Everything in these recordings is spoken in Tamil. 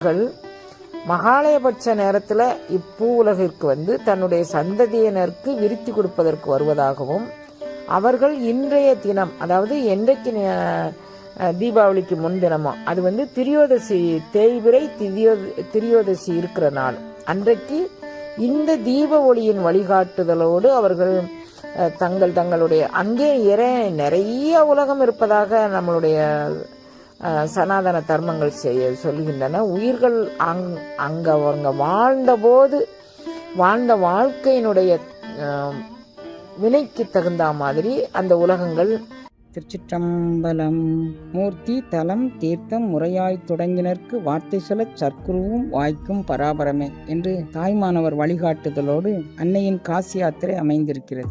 அவர்கள் மகாலயபட்ச நேரத்தில் இப்பூ உலகிற்கு வந்து தன்னுடைய சந்ததியினருக்கு விருத்தி கொடுப்பதற்கு வருவதாகவும் அவர்கள் இன்றைய தினம் அதாவது என்றைக்கு அஹ் தீபாவளிக்கு முன்தினமோ அது வந்து திரியோதசி தேய்விரை திரியோ திரியோதசி இருக்கிற நாள். அன்றைக்கு இந்த தீப ஒளியின் வழிகாட்டுதலோடு அவர்கள் அஹ், தங்கள் தங்களுடைய அங்கே இற நிறைய உலகம் இருப்பதாக நம்மளுடைய சனாதன தர்மங்கள் செய்ய சொல்கின்றன. உயிர்கள் அங் அங்கே அவங்க வாழ்ந்தபோது வாழ்ந்த வாழ்க்கையினுடைய வினைக்கு தகுந்த மாதிரி அந்த உலகங்கள். திருச்சிற்றம்பலம் மூர்த்தி தலம் தீர்த்தம் முறையாய் தொடங்கினர்க்கு வார்த்தை சொல்லச் சற்குருவும் வாய்க்கும் பராபரமே என்று தாய்மானவர் வழிகாட்டுதலோடு அன்னையின் காசி யாத்திரை அமைந்திருக்கிறது.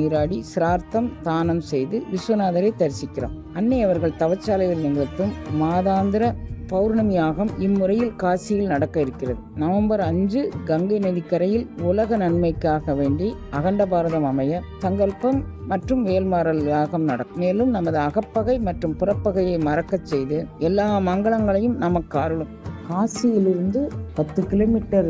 நீராடி சிரார்த்தம் தானம் செய்து விஸ்வநாதரை தரிசிக்கிறோம். அன்னை அவர்கள் தவச்சாலையில் நிகழ்த்தும் மாதாந்திர பௌர்ணமியாகம் இம்முறையில் காசியில் நடக்க இருக்கிறது. நவம்பர் அஞ்சு கங்கை நதிக்கரையில் உலக நன்மைக்காக வேண்டி அகண்ட பாரதம் அமைய சங்கல்பம் மற்றும் வேல்மாறல் யாகம் நடக்கும். மேலும் நமது அகப்பகை மற்றும் புறப்பகையை மறக்கச் செய்து எல்லா மங்களங்களையும் நமக்கு அருளும். காசியிலிருந்து பத்து கிலோமீட்டர்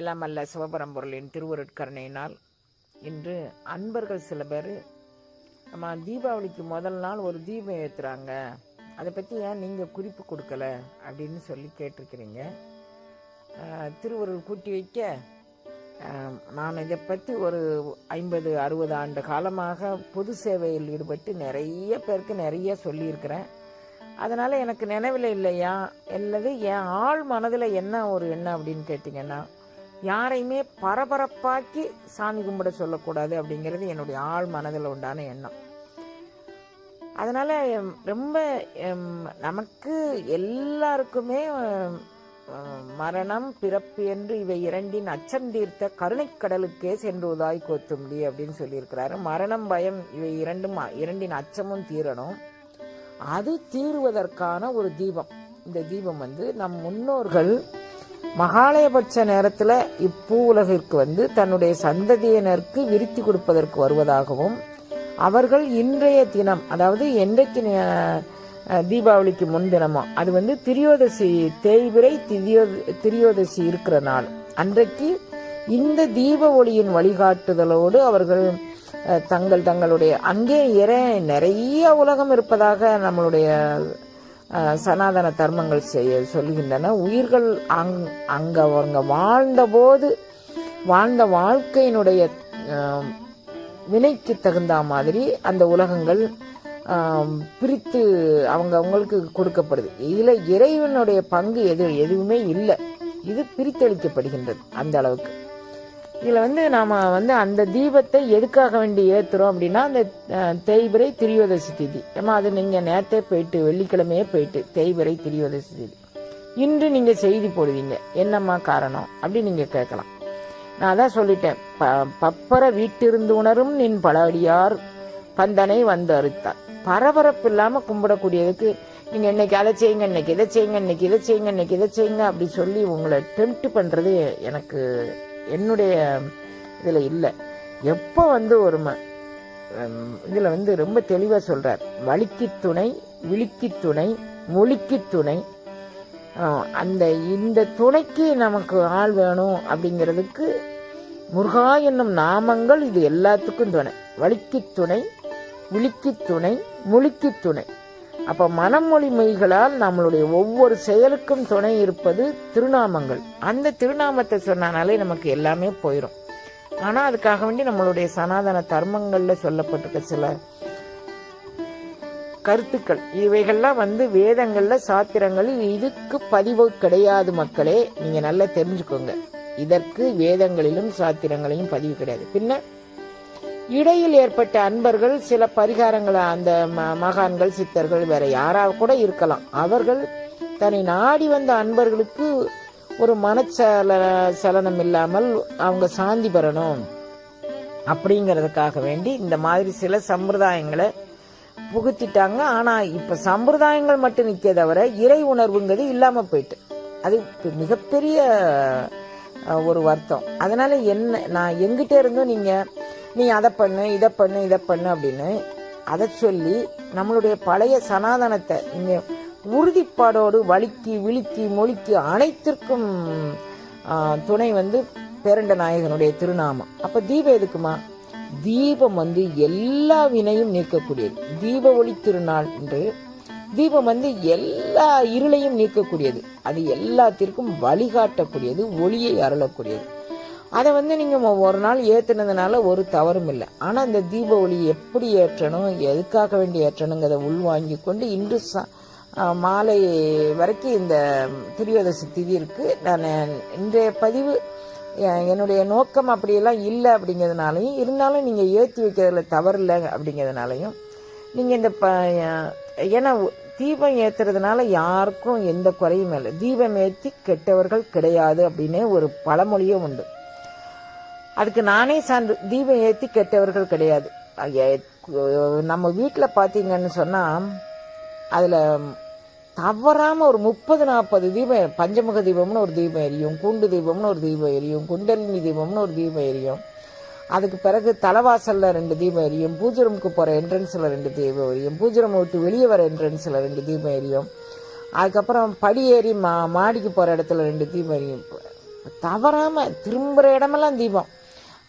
எல்லாம் அல்ல சிவபரம்பொருளின் திருவருட்கருணையினால். இன்று அன்பர்கள் சில பேர் நம்ம தீபாவளிக்கு முதல் நாள் ஒரு தீபம் ஏற்றுறாங்க அதை பற்றி ஏன் நீங்கள் குறிப்பு கொடுக்கல? அப்படின்னு சொல்லி கேட்டிருக்கிறீங்க. திருவருள் கூட்டி வைக்க நான் இதை பற்றி ஒரு ஐம்பது அறுபது ஆண்டு காலமாக பொது சேவையில் ஈடுபட்டு நிறைய பேருக்கு நிறைய சொல்லியிருக்கிறேன். அதனால் எனக்கு நினைவில் இல்லையா? அல்லது என் ஆள் மனதில் என்ன ஒரு எண்ணம் அப்படின்னு கேட்டிங்கன்னா யாரையுமே பரபரப்பாக்கி சாமி கும்பிட சொல்லக்கூடாது அப்படிங்கிறது என்னுடைய ஆள் மனதில் உண்டான எண்ணம். அதனால் ரொம்ப நமக்கு எல்லாருக்குமே மரணம் பிறப்பு என்று இவை இரண்டின் அச்சம் தீர்த்த கருணைக்கடலுக்கே சென்று உதாய் கோத்தும்பி அப்படின்னு சொல்லியிருக்கிறாரு. மரணம் பயம் இவை இரண்டும் இரண்டின் அச்சமும் தீரணும். அது தீருவதற்கான ஒரு தீபம். இந்த தீபம் வந்து நம் முன்னோர்கள் மகாலயபட்ச நேரத்தில் இப்பூ உலகிற்கு வந்து தன்னுடைய சந்ததியினருக்கு விருத்தி கொடுப்பதற்கு வருவதாகவும் அவர்கள் இன்றைய தினம் அதாவது என்றைக்கு தீபாவளிக்கு முன்தினமோ அது வந்து திரியோதசி தேய்விரை திரியோ திரியோதசி இருக்கிற நாள். அன்றைக்கு இந்த தீப ஒளியின் வழிகாட்டுதலோடு அவர்கள் தங்கள் தங்களுடைய அங்கே இற நிறைய உலகம் இருப்பதாக நம்மளுடைய சனாதன தர்மங்கள் செய்ய சொல்கின்றன. உயிர்கள் அங் அங்கே அவங்க வாழ்ந்தபோது வாழ்ந்த வாழ்க்கையினுடைய வினைக்கு தகுந்த மாதிரி அந்த உலகங்கள் பிரித்து அவங்க அவங்களுக்கு கொடுக்கப்படுது. இதில் இறைவனுடைய பங்கு எது எதுவுமே இல்லை. இது பிரித்தளிக்கப்படுகின்றது அந்த அளவுக்கு. இதில் வந்து நாம் வந்து அந்த தீபத்தை எதுக்காக வேண்டி ஏற்றுறோம் அப்படின்னா அந்த தேய்பிரை தேய்பிறை திரியோதசி திதி. ஏமா அது நீங்கள் நேரத்தே போயிட்டு வெள்ளிக்கிழமையே போயிட்டு தேய்பிறை திரியோதசி திதி. இன்று நீங்கள் செய்தி போடுவீங்க. என்னம்மா காரணம்? அப்படி நீங்கள் கேட்கலாம். நான் அதான் சொல்லிட்டேன். ப பப்பர வீட்டிருந்து உணரும் நின் பல பந்தனை வந்து அறுத்தார். பரபரப்பு இல்லாமல் கும்பிடக்கூடியதுக்கு நீங்கள் இன்னைக்கு அதை செய்யுங்க இன்னைக்கு இதை செய்யுங்க இன்னைக்கு இதை செய்யுங்க இன்னைக்கு இதை செய்யுங்க அப்படி சொல்லி உங்களை டெம்ப்ட் பண்ணுறது எனக்கு என்னுடைய இதில் இல்லை. எப்போ வந்து ஒரு ம இதில் வந்து ரொம்ப தெளிவாக சொல்கிறார் வலிக்கு துணை விழிக்கு துணை மொழிக்கு துணை. அந்த இந்த துணைக்கு நமக்கு ஆள் வேணும் அப்படிங்கிறதுக்கு முருகா என்னும் நாமங்கள் இது எல்லாத்துக்கும் துணை. வலிக்கு துணை விழிக்கு துணை மொழிக்கு துணை. அப்போ மனமொழி மெய்களால் நம்மளுடைய ஒவ்வொரு செயலுக்கும் துணை இருப்பது திருநாமங்கள். அந்த திருநாமத்தை சொன்னாலே நமக்கு எல்லாமே போயிடும் ஆனால் அதுக்காக வேண்டி நம்மளுடைய சனாதன தர்மங்களில் சொல்லப்பட்டிருக்க சில கருத்துக்கள். இவைகள்லாம் வந்து வேதங்களில் சாத்திரங்களில் இதுக்கு பதிவு கிடையாது மக்களே. நீங்கள் நல்லா தெரிஞ்சுக்கோங்க. இதற்கு வேதங்களிலும் சாத்திரங்களிலும் பதிவு கிடையாது. பின்ன இடையில் ஏற்பட்ட அன்பர்கள் சில பரிகாரங்களை அந்த ம- மகான்கள் சித்தர்கள் வேற யாராவது கூட இருக்கலாம். அவர்கள் தன்னை நாடி வந்த அன்பர்களுக்கு ஒரு மனச்சல சலனம் இல்லாமல் அவங்க சாந்தி பெறணும். அப்படிங்கிறதுக்காக வேண்டி இந்த மாதிரி சில சம்பிரதாயங்களை புகுத்திட்டாங்க. ஆனால் இப்போ சம்பிரதாயங்கள் மட்டும் நிற்க தவிர இறை உணர்வுங்கிறது இல்லாமல் போயிட்டு. அது மிகப்பெரிய ஒரு வருத்தம். அதனால என்ன நான் எங்கிட்ட இருந்தும் நீங்கள் நீ அதை பண்ணு இதை பண்ணு இதை பண்ணு அப்படின்னு அதை சொல்லி நம்மளுடைய பழைய சனாதனத்தை இங்கே உறுதிப்பாடோடு வலிக்கு விழுக்கி மொழிக்கு அனைத்திற்கும் துணை வந்து பேரண்ட நாயகனுடைய திருநாமம். அப்போ தீபம் எதுக்குமா? தீபம் வந்து எல்லா வினையும் நீக்கக்கூடியது. தீப ஒளி திருநாள் என்று தீபம் வந்து எல்லா இருளையும் நீக்கக்கூடியது. அது எல்லாத்திற்கும் வழிகாட்டக்கூடியது ஒளியை அருளக்கூடியது. அதை வந்து நீங்கள் ஒரு நாள் ஏற்றுனதுனால ஒரு தவறும் இல்லை. ஆனால் இந்த தீப ஒளி எப்படி ஏற்றணும் எதுக்காக வேண்டி ஏற்றணுங்கிறத உள்வாங்கி கொண்டு இன்று சா மாலை வரைக்கும் இந்த திரியோதசி திதி இருக்குது நான் இன்றைய பதிவு என்னுடைய நோக்கம் அப்படியெல்லாம் இல்லை அப்படிங்கிறதுனாலையும் இருந்தாலும் நீங்கள் ஏற்றி வைக்கிறதுல தவறில்லை அப்படிங்கிறதுனாலையும் நீங்கள் இந்த ப ஏன்னா தீபம் ஏற்றுறதுனால யாருக்கும் எந்த குறையும் இல்லை. தீபம் ஏற்றி கெட்டவர்கள் கிடையாது அப்படின்னு ஒரு பழமொழியும் உண்டு. அதுக்கு நானே சான்று தீபம் ஏற்றி கெட்டவர்கள் கிடையாது. நம்ம வீட்டில் பார்த்தீங்கன்னு சொன்னால் அதில் தவறாமல் ஒரு முப்பது நாற்பது தீபம் பஞ்சமுக தீபம்னு ஒரு தீபம் எரியும் குண்டு தீபம்னு ஒரு தீபம் எரியும் குண்டலினி தீபம்னு ஒரு தீபம் எரியும். அதுக்கு பிறகு தலைவாசலில் ரெண்டு தீபம் எரியும் பூஜை ரூமுக்கு போகிற என்ட்ரன்ஸில் ரெண்டு தீபம் எரியும் பூஜை ரூம் விட்டு வெளியே வர என்ட்ரன்ஸில் ரெண்டு தீபம் எரியும். அதுக்கப்புறம் படி ஏறி மா மாடிக்கு போகிற இடத்துல ரெண்டு தீபம் எரியும். தவறாமல் திரும்புகிற இடமெல்லாம் தீபம்.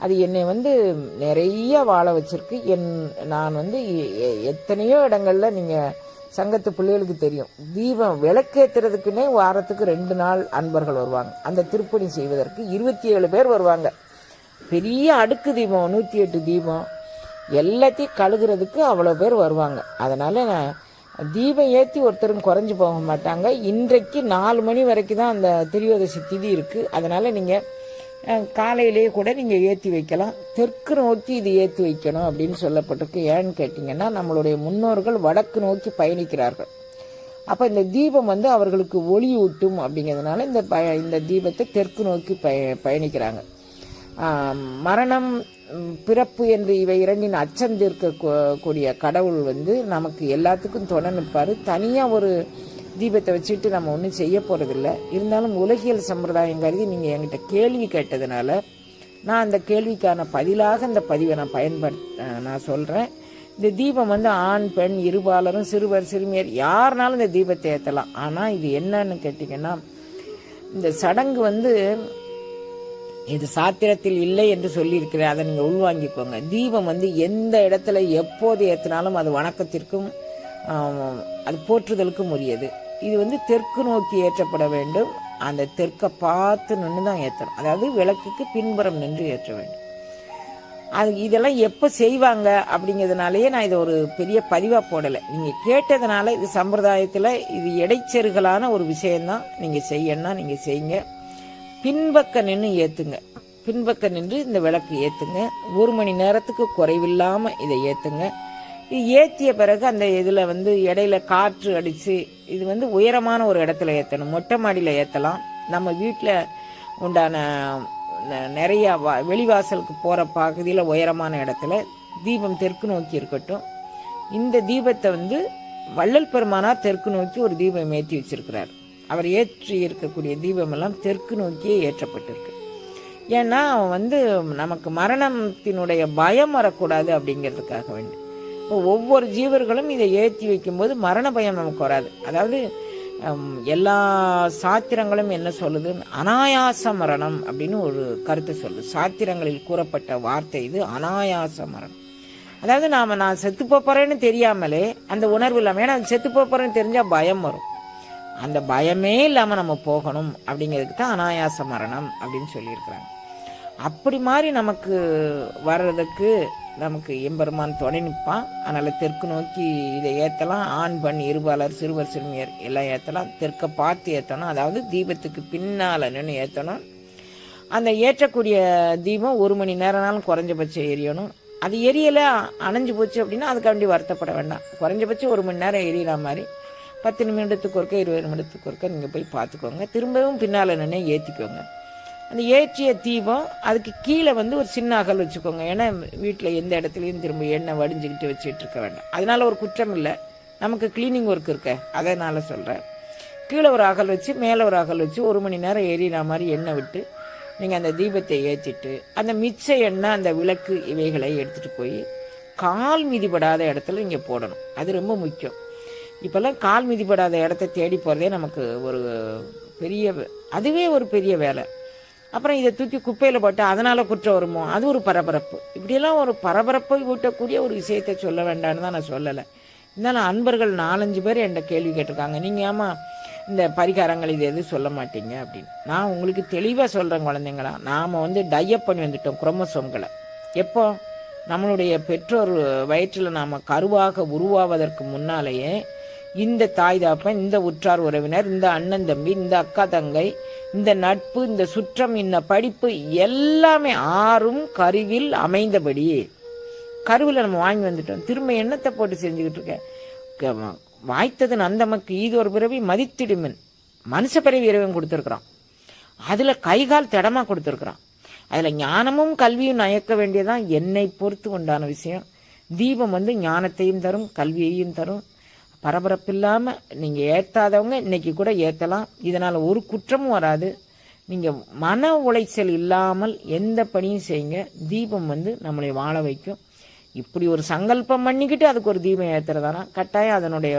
அது என்னை வந்து நிறைய வாழ வச்சிருக்கு. என் நான் வந்து எ- எ- எத்தனையோ இடங்கள்ல நீங்கள் சங்கத்து பிள்ளைகளுக்கு தெரியும். தீபம் விளக்கேற்றுறதுக்குன்னே வாரத்துக்கு ரெண்டு நாள் அன்பர்கள் வருவாங்க. அந்த திருப்பணி செய்வதற்கு இருபத்தி ஏழு பேர் வருவாங்க. பெரிய அடுக்கு தீபம் நூற்றி எட்டு தீபம். எல்லாத்தையும் கழுகுறதுக்கு அவ்வளோ பேர் வருவாங்க. அதனால் நான் தீபம் ஏற்றி ஒருத்தரும் குறைஞ்சி போக மாட்டாங்க. இன்றைக்கு நாலு மணி வரைக்கும் தான் அந்த திரியோதசி திதி இருக்குது அதனால் நீங்கள் காலையிலேயே கூட நீங்கள் ஏற்றி வைக்கலாம். தெற்கு நோக்கி இது ஏற்றி வைக்கணும் அப்படின்னு சொல்லப்பட்டிருக்கு. ஏன்னு கேட்டிங்கன்னா நம்மளுடைய முன்னோர்கள் வடக்கு நோக்கி பயணிக்கிறார்கள். அப்போ இந்த தீபம் வந்து அவர்களுக்கு ஒளி ஊட்டும் அப்படிங்கிறதுனால இந்த ப இந்த தீபத்தை தெற்கு நோக்கி பய பயணிக்கிறாங்க. மரணம் பிறப்பு என்று இவை இரண்டின் அச்சம் தீர்க்க கூடிய கடவுள் வந்து நமக்கு எல்லாத்துக்கும் துணை நிற்பார். தனியாக ஒரு தீபத்தை வச்சுட்டு நம்ம ஒன்றும் செய்ய போகிறதில்ல இருந்தாலும் உலகியல் சம்பிரதாயம் கருதி நீங்கள் என்கிட்ட கேள்வி கேட்டதுனால நான் அந்த கேள்விக்கான பதிலாக இந்த பதிவை நான் பயன்படுத்த நான் சொல்கிறேன் இந்த தீபம் வந்து ஆண் பெண் இருபாலரும் சிறுவர் சிறுமியர் யாருனாலும் இந்த தீபத்தை ஏற்றலாம் ஆனால் இது என்னன்னு கேட்டிங்கன்னா இந்த சடங்கு வந்து இது சாத்திரத்தில் இல்லை என்று சொல்லியிருக்கிறேன். அதை நீங்கள் உள்வாங்கிக்கோங்க. தீபம் வந்து எந்த இடத்துல எப்போது ஏற்றினாலும் அது வணக்கத்திற்கும் அது போற்றுதலுக்கும் உரியது. இது வந்து தெற்கு நோக்கி ஏற்றப்பட வேண்டும். அந்த தெற்கை பார்த்து நின்று தான் ஏற்றணும் அதாவது விளக்குக்கு பின்புறம் நின்று ஏற்ற வேண்டும். அது இதெல்லாம் எப்போ செய்வாங்க அப்படிங்கிறதுனாலயே நான் இதை ஒரு பெரிய பதிவாக போடலை. நீங்கள் கேட்டதுனால இது சம்பிரதாயத்தில் இது இடைச்செருகலான ஒரு விஷயந்தான் நீங்கள் செய்யணும்னா நீங்கள் செய்யுங்க. பின்பக்க நின்று ஏற்றுங்க பின்பக்க நின்று இந்த விளக்கு ஏற்றுங்க ஒரு மணி நேரத்துக்கு குறைவில்லாமல் இதை ஏற்றுங்க ஏற்றிய பிறகு அந்த இதில் வந்து இடையில காற்று அடித்து இது வந்து உயரமான ஒரு இடத்துல ஏற்றணும் மொட்டை மாடியில் ஏற்றலாம் நம்ம வீட்டில் உண்டான ந- நிறைய வா- வெளிவாசலுக்கு போகிற பகுதியில் உயரமான இடத்துல தீபம் தெற்கு நோக்கி இருக்கட்டும். இந்த தீபத்தை வந்து வள்ளல் பெருமானார் தெற்கு நோக்கி ஒரு தீபம் ஏற்றி வச்சிருக்கிறார். அவர் ஏற்றி இருக்கக்கூடிய தீபமெல்லாம் தெற்கு நோக்கியே ஏற்றப்பட்டிருக்கு. ஏன்னா அவன் வந்து நமக்கு மரணத்தினுடைய பயம் வரக்கூடாது அப்படிங்கிறதுக்காக வேண்டி. இப்போ ஒவ்வொரு ஜீவர்களும் இதை ஏற்றி வைக்கும்போது மரண பயம் நமக்கு வராது. அதாவது எல்லா சாத்திரங்களும் என்ன சொல்லுது? அனாயாச மரணம் அப்படின்னு ஒரு கருத்தை சொல்லுது. சாத்திரங்களில் கூறப்பட்ட வார்த்தை இது அனாயாச மரணம். அதாவது நாம் நான் செத்து போகிறேன்னு தெரியாமலே அந்த உணர்வு இல்லாமல் ஏன்னா செத்து போகிறேன்னு தெரிஞ்சால் பயம் வரும். அந்த பயமே இல்லாமல் நம்ம போகணும் அப்படிங்கிறதுக்கு தான் அனாயாச மரணம் அப்படின்னு சொல்லியிருக்கிறாங்க. அப்படி மாதிரி நமக்கு வர்றதுக்கு நமக்கு எம்பெருமான் துணை நிற்பான். அதனால் தெற்கு நோக்கி இதை ஏற்றலாம் ஆண் பெண் இருபாலர் சிறுவர் சிறுமியர் எல்லாம் ஏற்றலாம் தெற்கை பார்த்து ஏற்றணும் அதாவது தீபத்துக்கு பின்னால் நின்று ஏற்றணும் அந்த ஏற்றக்கூடிய தீபம் ஒரு மணி நேரம்னாலும் குறைஞ்சபட்சம் எரியணும். அது எரியலை அணைஞ்சு போச்சு அப்படின்னா அதுக்காண்டி வருத்தப்பட வேண்டாம். குறைஞ்சபட்சம் ஒரு மணி நேரம் எரியிற மாதிரி. பத்து நிமிடத்துக்கு ஒருக்க இருபது நிமிடத்துக்கு ஒருக்க நீங்கள் போய் பார்த்துக்கோங்க. திரும்பவும் பின்னால் நின்று ஏற்றிக்கோங்க அந்த ஏற்றிய தீபம் அதுக்கு கீழே வந்து ஒரு சின்ன அகல் வச்சுக்கோங்க. ஏன்னா வீட்டில் எந்த இடத்துலையும் திரும்ப எண்ணெய் வடிஞ்சுக்கிட்டு வச்சுட்டு இருக்க வேண்டாம். அதனால் ஒரு குற்றம் இல்லை. நமக்கு க்ளீனிங் ஒர்க் இருக்க. அதனால் சொல்கிறேன் கீழே ஒரு அகல் வச்சு மேலே ஒரு அகல் வச்சு ஒரு மணி நேரம் எரியிற மாதிரி எண்ணெய் விட்டு நீங்கள் அந்த தீபத்தை ஏற்றிட்டு அந்த மிச்ச எண்ணெய் அந்த விளக்கு இவைகளை எடுத்துகிட்டு போய் கால் மிதிப்படாத இடத்துல இங்கே போடணும். அது ரொம்ப முக்கியம். இப்போல்லாம் கால் மிதிப்படாத இடத்த தேடி போகிறதே நமக்கு ஒரு பெரிய அதுவே ஒரு பெரிய வேலை. அப்புறம் இதை தூக்கி குப்பையில் போட்டு அதனால் குற்றம் வருமோ? அது ஒரு பரபரப்பு. இப்படியெல்லாம் ஒரு பரபரப்பை ஊட்டக்கூடிய ஒரு விஷயத்தை சொல்ல வேண்டாம்னு தான் நான் சொல்லலை. இருந்தாலும் அன்பர்கள் நாலஞ்சு பேர் என்கிட்ட கேள்வி கேட்டிருக்காங்க. நீங்கள் ஏமா இந்த பரிகாரங்கள் இது எதுவும் சொல்ல மாட்டீங்க அப்படின்னு. நான் உங்களுக்கு தெளிவாக சொல்கிறேன் குழந்தைங்களா. நாம் வந்து டையப் பண்ணி வந்துட்டோம் குரோமசோம்களை. எப்போ? நம்மளுடைய பெற்றோர் வயிற்றில் நாம் கருவாக உருவாவதற்கு முன்னாலேயே இந்த தாய் தாப்பன் இந்த உற்றார் உறவினர் இந்த அண்ணன் தம்பி இந்த அக்கா தங்கை இந்த நட்பு இந்த சுற்றம் இந்த படிப்பு எல்லாமே ஆறும் கருவில் அமைந்தபடி. கருவில் நம்ம வாங்கி வந்துட்டோம். திரும்ப எண்ணத்தை போட்டு செஞ்சுக்கிட்டு இருக்கேன் வாய்த்தது நந்தமக்கு ஈது ஒரு பிறவி மதித்திடுமின். மனுஷ பிறவி இறைவன் கொடுத்துருக்குறான். அதில் கைகால் திடமாக கொடுத்துருக்குறான். அதில் ஞானமும் கல்வியும் நயக்க வேண்டியதான் என்னை பொறுத்து உண்டான விஷயம். தீபம் வந்து ஞானத்தையும் தரும் கல்வியையும் தரும். பரபரப்பில்லாமல் நீங்கள் ஏற்றாதவங்க இன்றைக்கி கூட ஏற்றலாம் இதனால் ஒரு குற்றமும் வராது. நீங்கள் மன உளைச்சல் இல்லாமல் எந்த பணியும் செய்யுங்க. தீபம் வந்து நம்மளை வாழ வைக்கும். இப்படி ஒரு சங்கல்பம் பண்ணிக்கிட்டு அதுக்கு ஒரு தீபம் ஏற்றுறதானா கட்டாயம் அதனுடைய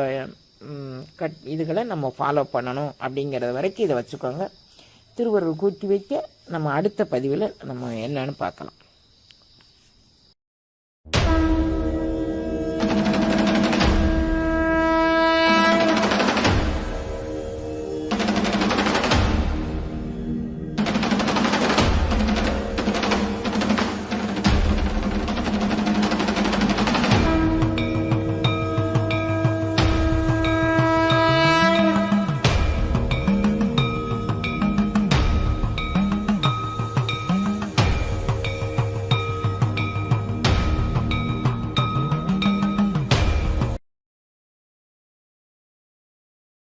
கட் இதுகளை நம்ம ஃபாலோ பண்ணணும் அப்படிங்கிறது வரைக்கும் இதை வச்சுக்கோங்க. திருவருள் கூட்டி வைக்க நம்ம அடுத்த பதிவில் நம்ம என்னன்னு பார்க்கலாம்.